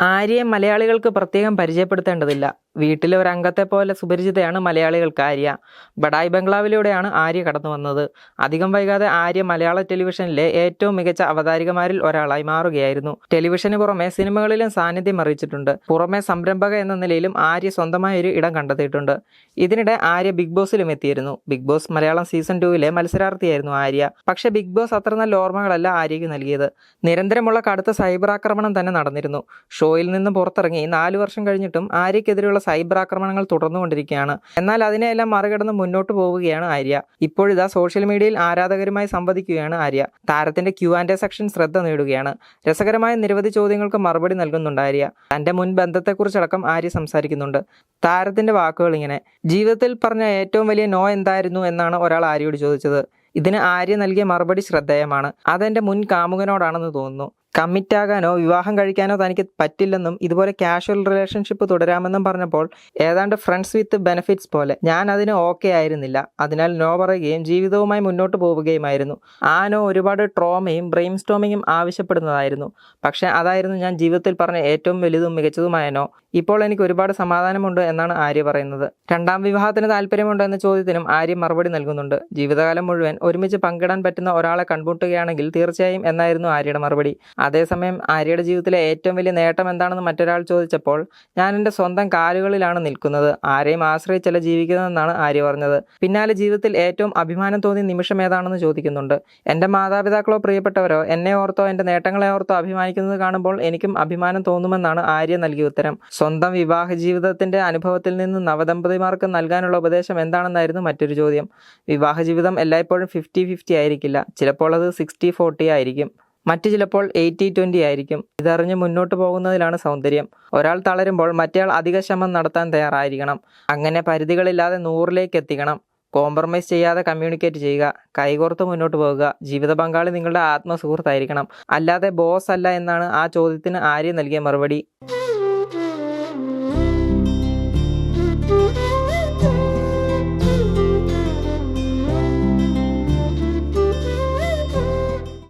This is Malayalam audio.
ആര്യയെ മലയാളികൾക്ക് പ്രത്യേകം പരിചയപ്പെടുത്തേണ്ടതില്ല. വീട്ടിലെ ഒരു അംഗത്തെ പോലെ സുപരിചിതയാണ് മലയാളികൾക്ക് ആര്യ ബഡായ് ബംഗ്ലാവിലൂടെയാണ് ആര്യ കടന്നു വന്നത്. അധികം വൈകാതെ ആര്യ മലയാള ടെലിവിഷനിലെ ഏറ്റവും മികച്ച അവതാരികമാരിൽ ഒരാളായി മാറുകയായിരുന്നു. ടെലിവിഷന് പുറമെ സിനിമകളിലും സാന്നിധ്യം അറിയിച്ചിട്ടുണ്ട്. പുറമെ സംരംഭക എന്ന നിലയിലും ആര്യ സ്വന്തമായ ഒരു ഇടം കണ്ടെത്തിയിട്ടുണ്ട്. ഇതിനിടെ ആര്യ ബിഗ് ബോസിലും എത്തിയിരുന്നു. ബിഗ് ബോസ് മലയാളം സീസൺ ടൂവിലെ മത്സരാർത്ഥിയായിരുന്നു ആര്യ. പക്ഷേ ബിഗ് ബോസ് അത്ര നല്ല ഓർമ്മകളല്ല ആര്യയ്ക്ക് നൽകിയത്. നിരന്തരമുള്ള കടുത്ത സൈബർ ആക്രമണം തന്നെ നടന്നിരുന്നു. ഷോയിൽ നിന്ന് പുറത്തിറങ്ങി നാലു വർഷം കഴിഞ്ഞിട്ടും ആര്യക്കെതിരെയുള്ള സൈബർ ആക്രമണങ്ങൾ തുടർന്നുകൊണ്ടിരിക്കുകയാണ്. എന്നാൽ അതിനെയെല്ലാം മറികടന്ന് മുന്നോട്ട് പോവുകയാണ് ആര്യ. ഇപ്പോഴിതാ സോഷ്യൽ മീഡിയയിൽ ആരാധകരുമായി സംവദിക്കുകയാണ് ആര്യ. താരത്തിന്റെ ക്യൂ ആൻഡ് സെക്ഷൻ ശ്രദ്ധ നേടുകയാണ്. രസകരമായ നിരവധി ചോദ്യങ്ങൾക്ക് മറുപടി നൽകുന്നുണ്ട് ആര്യ. തന്റെ മുൻ ബന്ധത്തെക്കുറിച്ചടക്കം ആര്യ സംസാരിക്കുന്നുണ്ട്. താരത്തിന്റെ വാക്കുകൾ ഇങ്ങനെ. ജീവിതത്തിൽ പറഞ്ഞ ഏറ്റവും വലിയ നോ എന്തായിരുന്നു എന്നാണ് ഒരാൾ ആര്യയോട് ചോദിച്ചത്. ഇതിന് ആര്യ നൽകിയ മറുപടി ശ്രദ്ധേയമാണ്. അതെന്റെ മുൻ കാമുകനോടാണെന്ന് തോന്നുന്നു. കമ്മിറ്റ് ആകാനോ വിവാഹം കഴിക്കാനോ തനിക്ക് പറ്റില്ലെന്നും ഇതുപോലെ കാഷ്വൽ റിലേഷൻഷിപ്പ് തുടരാമെന്നും പറഞ്ഞപ്പോൾ ഏതാണ്ട് ഫ്രണ്ട്സ് വിത്ത് ബെനിഫിറ്റ്സ് പോലെ ഞാൻ അതിന് ഓക്കെ ആയിരുന്നില്ല. അതിനാൽ നോ പറയുകയും ജീവിതവുമായി മുന്നോട്ട് പോവുകയുമായിരുന്നു. ആ നോ ഒരുപാട് ട്രോമയും ബ്രെയിൻ സ്റ്റോമിങ്ങും ആവശ്യപ്പെടുന്നതായിരുന്നു. പക്ഷേ അതായിരുന്നു ഞാൻ ജീവിതത്തിൽ പറഞ്ഞ ഏറ്റവും വലുതും മികച്ചതുമായ നോ ഇപ്പോൾ എനിക്ക് ഒരുപാട് സമാധാനമുണ്ട് എന്നാണ് ആര്യ പറയുന്നത്. രണ്ടാം വിവാഹത്തിന് താല്പര്യമുണ്ടോ എന്ന ചോദ്യത്തിനും ആര്യ മറുപടി നൽകുന്നുണ്ട്. ജീവിതകാലം മുഴുവൻ ഒരുമിച്ച് പങ്കിടാൻ പറ്റുന്ന ഒരാളെ കണ്ടുമുട്ടുകയാണെങ്കിൽ തീർച്ചയായും എന്നായിരുന്നു ആര്യയുടെ മറുപടി. അതേസമയം ആര്യയുടെ ജീവിതത്തിലെ ഏറ്റവും വലിയ നേട്ടം എന്താണെന്ന് മറ്റൊരാൾ ചോദിച്ചപ്പോൾ ഞാൻ എന്റെ സ്വന്തം കാലുകളിലാണ് നിൽക്കുന്നത്. ആരെയും ആശ്രയിച്ചല്ല ജീവിക്കുന്നതെന്നാണ് ആര്യ പറഞ്ഞത്. പിന്നാലെ ജീവിതത്തിൽ ഏറ്റവും അഭിമാനം തോന്നിയ നിമിഷം ഏതാണെന്ന് ചോദിക്കുന്നുണ്ട്. എന്റെ മാതാപിതാക്കളോ പ്രിയപ്പെട്ടവരോ എന്നെ ഓർത്തോ എന്റെ നേട്ടങ്ങളെ ഓർത്തോ അഭിമാനിക്കുന്നത് കാണുമ്പോൾ എനിക്കും അഭിമാനം തോന്നുമെന്നാണ് ആര്യ നൽകിയ ഉത്തരം. സ്വന്തം വിവാഹ ജീവിതത്തിന്റെ അനുഭവത്തിൽ നിന്ന് നവദമ്പതിമാർക്ക് നൽകാനുള്ള ഉപദേശം എന്താണെന്നായിരുന്നു മറ്റൊരു ചോദ്യം. വിവാഹ ജീവിതം എല്ലായ്പ്പോഴും ഫിഫ്റ്റി ഫിഫ്റ്റി ആയിരിക്കില്ല. ചിലപ്പോൾ അത് സിക്സ്റ്റി ഫോർട്ടി ആയിരിക്കും. മറ്റു ചിലപ്പോൾ എയ്റ്റി ട്വന്റി ആയിരിക്കും. ഇതറിഞ്ഞ് മുന്നോട്ട് പോകുന്നതിലാണ് സൗന്ദര്യം. ഒരാൾ തളരുമ്പോൾ മറ്റേയാൾ അധിക ശ്രമം നടത്താൻ തയ്യാറായിരിക്കണം. അങ്ങനെ പരിധികളില്ലാതെ നൂറിലേക്ക് എത്തിക്കണം. കോംപ്രമൈസ് ചെയ്യാതെ കമ്മ്യൂണിക്കേറ്റ് ചെയ്യുക. കൈകോർത്ത് മുന്നോട്ട് പോകുക. ജീവിത പങ്കാളി നിങ്ങളുടെ ആത്മസുഹൃത്തായിരിക്കണം. അല്ലാതെ ബോസ് അല്ല എന്നാണ് ആ ചോദ്യത്തിന് ആര്യ നൽകിയ മറുപടി.